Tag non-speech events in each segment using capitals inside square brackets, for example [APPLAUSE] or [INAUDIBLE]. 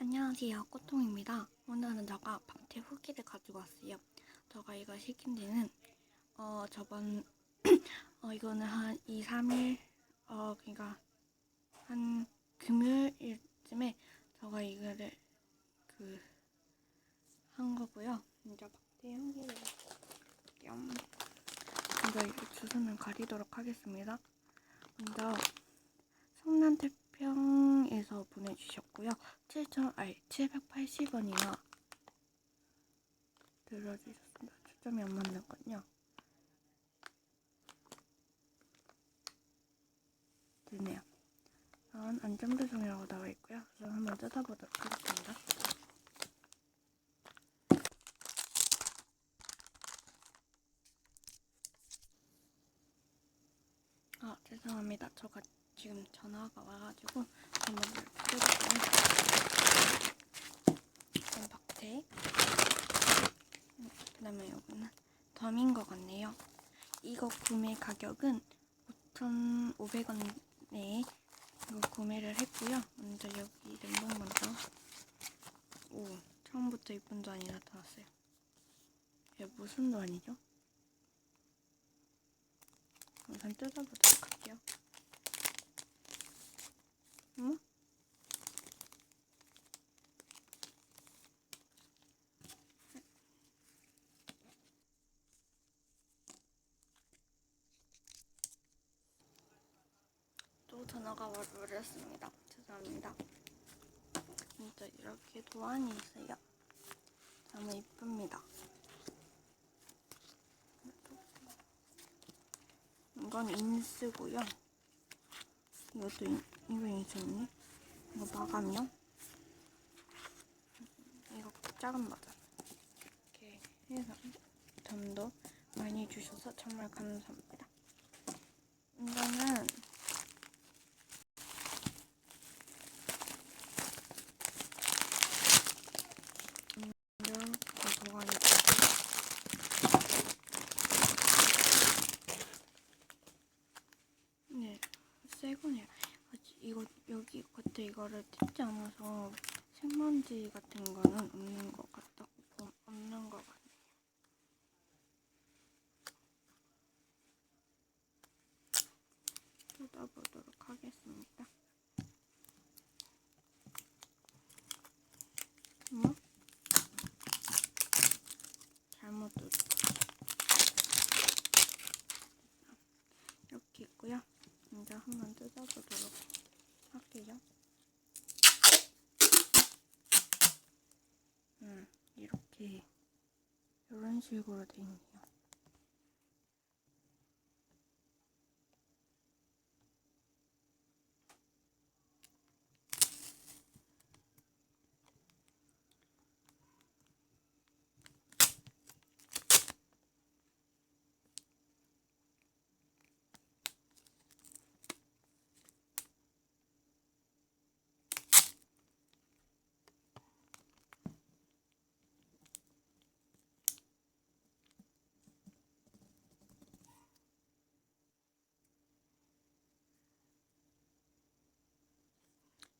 안녕하세요. 꼬통입니다. 오늘은 제가 박태 후기를 가지고 왔어요. 제가 이거 시킨 지는 어 저번 [CLEARS THROAT] 어 이거는 한 2, 3일 어 그러니까 한 금요일쯤에 제가 이거를 그 한 거고요. 이제 박태 후기를 겸 먼저 이 주소는 가리도록 하겠습니다. 먼저 성남태평 에서 보내주셨고요. 7천, 아니 780원이나 들어주셨습니다. 초점이 안 맞는 건요. 드네요. 다음 안전배송이라고 나와 있고요. 그럼 한번 뜯어보도록 하겠습니다. 아 죄송합니다. 저가 지금 전화가 와가지고 한번 뜯어보면 이건 박태 그 다음에 여기는 덤인 것 같네요. 이거 구매 가격은 5,500원에 이거 구매를 했고요. 먼저 여기 랜덤 먼저 오 처음부터 이쁜 잔이 나타났어요. 이게 무슨 잔이죠? 우선 뜯어보도록 할게요. 전화가 와버렸습니다. 죄송합니다. 진짜 이렇게 도안이 있어요. 너무 이쁩니다. 이건 인스고요. 이것도 인, 이거 인스네. 이거 마감용. 이거 작은 버전. 이렇게 해서 점도 많이 주셔서 정말 감사합니다. 이거는 이렇게 보관이 네, 새 거네요. 아직 이거 겉에 이거를 뜯지 않아서 생먼지 같은 거는 없는 것 같다. 어, 없는 것 같네요. 뜯어보도록 하겠습니다. 뭐? 잘못 뜯어. 이렇게 있고요. 이제 한번 뜯어보도록 할게요. 结果了，对你。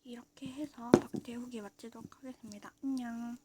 이렇게 해서 박태욱이 마치도록 하겠습니다. 안녕.